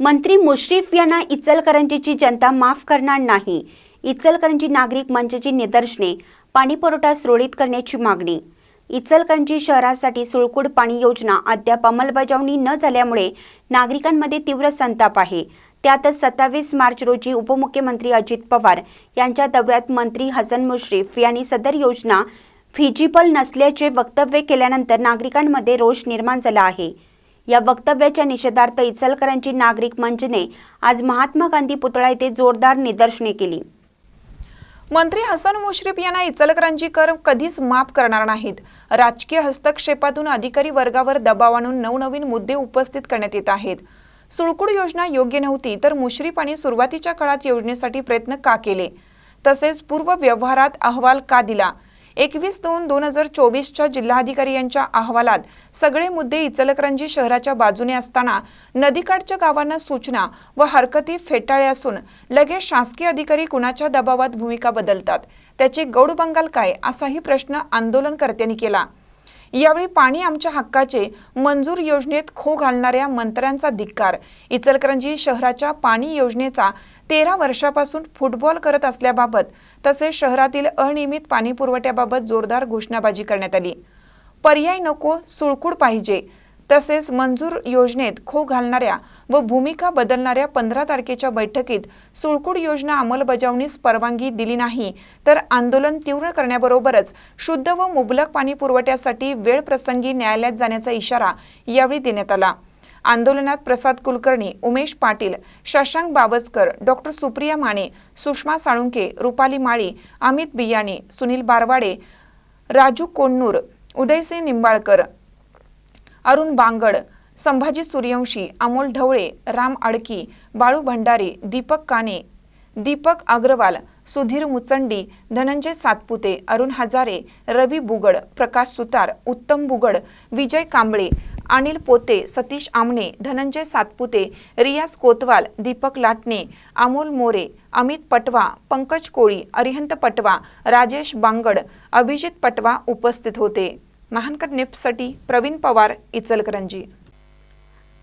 मंत्री मुश्रीफ यांना इचलकरंजीची जनता माफ करणार नाही. इचलकरंजी नागरिक मंचाची निदर्शने पाणीपुरवठा सुरळीत करण्याची मागणी. इचलकरंजी शहरासाठी सुळकुड पाणी योजना अद्याप अंमलबजावणी न झाल्यामुळे नागरिकांमध्ये तीव्र संताप आहे. त्यातच सत्तावीस मार्च रोजी उपमुख्यमंत्री अजित पवार यांच्या दौऱ्यात मंत्री हसन मुश्रीफ यांनी सदर योजना फिजिबल नसल्याचे वक्तव्य केल्यानंतर नागरिकांमध्ये रोष निर्माण झाला आहे. या वक्तव्याच्या निषेधार्थ इचलकरांची नागरिक मंचने आज महात्मा गांधी पुतळा येथे जोरदार निदर्शने केली. मंत्री हसन मुश्रीफ यांना इचलकरंजीकर कधीच माफ करणार नाहीत. राजकीय हस्तक्षेपातून अधिकारी वर्गावर दबाव आणून नवनवीन मुद्दे उपस्थित करण्यात येत आहेत. सुळकुड योजना योग्य नव्हती तर मुश्रीफांनी सुरुवातीच्या काळात योजनेसाठी प्रयत्न का केले? तसेच पूर्व व्यवहारात अहवाल का दिला? एकवीस दोन दोन हजार चोवीसच्या जिल्हाधिकारी यांच्या अहवालात सगळे मुद्दे इचलकरंजी शहराच्या बाजूने असताना नदीकाठच्या गावांना सूचना व हरकती फेटाळल्या असून लगेच शासकीय अधिकारी कुणाच्या दबावात भूमिका बदलतात? त्याचे गौड बंगाल काय? असाही प्रश्न आंदोलनकर्त्यांनी केला. यावेळी पाणी आमच्या हक्काचे मंजूर योजनेत खो घालणाऱ्या मंत्र्यांचा धिक्कार. इचलकरंजी शहराच्या पाणी योजनेचा तेरा वर्षापासून फुटबॉल करत असल्याबाबत तसेच शहरातील अनियमित पाणी पुरवठ्याबाबत जोरदार घोषणाबाजी करण्यात आली. पर्याय नको सुळकूड पाहिजे. तसेच मंजूर योजनेत खो घालणाऱ्या व भूमिका बदलणाऱ्या पंधरा तारखेच्या बैठकीत सुळकुड योजना अंमलबजावणीस परवानगी दिली नाही. तर आंदोलन तीव्र करण्याबरोबरच शुद्ध व मुबलक पाणी पुरवठ्यासाठी वेळ प्रसंगी न्यायालयात जाण्याचा इशारा यावेळी देण्यात आला. आंदोलनात प्रसाद कुलकर्णी उमेश पाटील शशांक बावसकर डॉक्टर सुप्रिया माने सुषमा साळुंके रुपाली माळी अमित बियाणे सुनील बारवाडे राजू कोन्नूर उदयसिंह निंबाळकर अरुण बांगड संभाजी सूर्यवंशी अमोल ढवळे राम अडकी बाळू भंडारे दीपक काने दीपक अग्रवाल सुधीर मुचंडी धनंजय सातपुते अरुण हजारे रवी बुगड प्रकाश सुतार उत्तम बुगड विजय कांबळे अनिल पोते सतीश आमणे धनंजय सातपुते रियाज कोतवाल दीपक लाटणे अमोल मोरे अमित पटवा पंकज कोळी अरिहंत पटवा राजेश बांगड अभिजित पटवा उपस्थित होते. महानकर नेप्ससाठी प्रवीण पवार इचलकरंजी.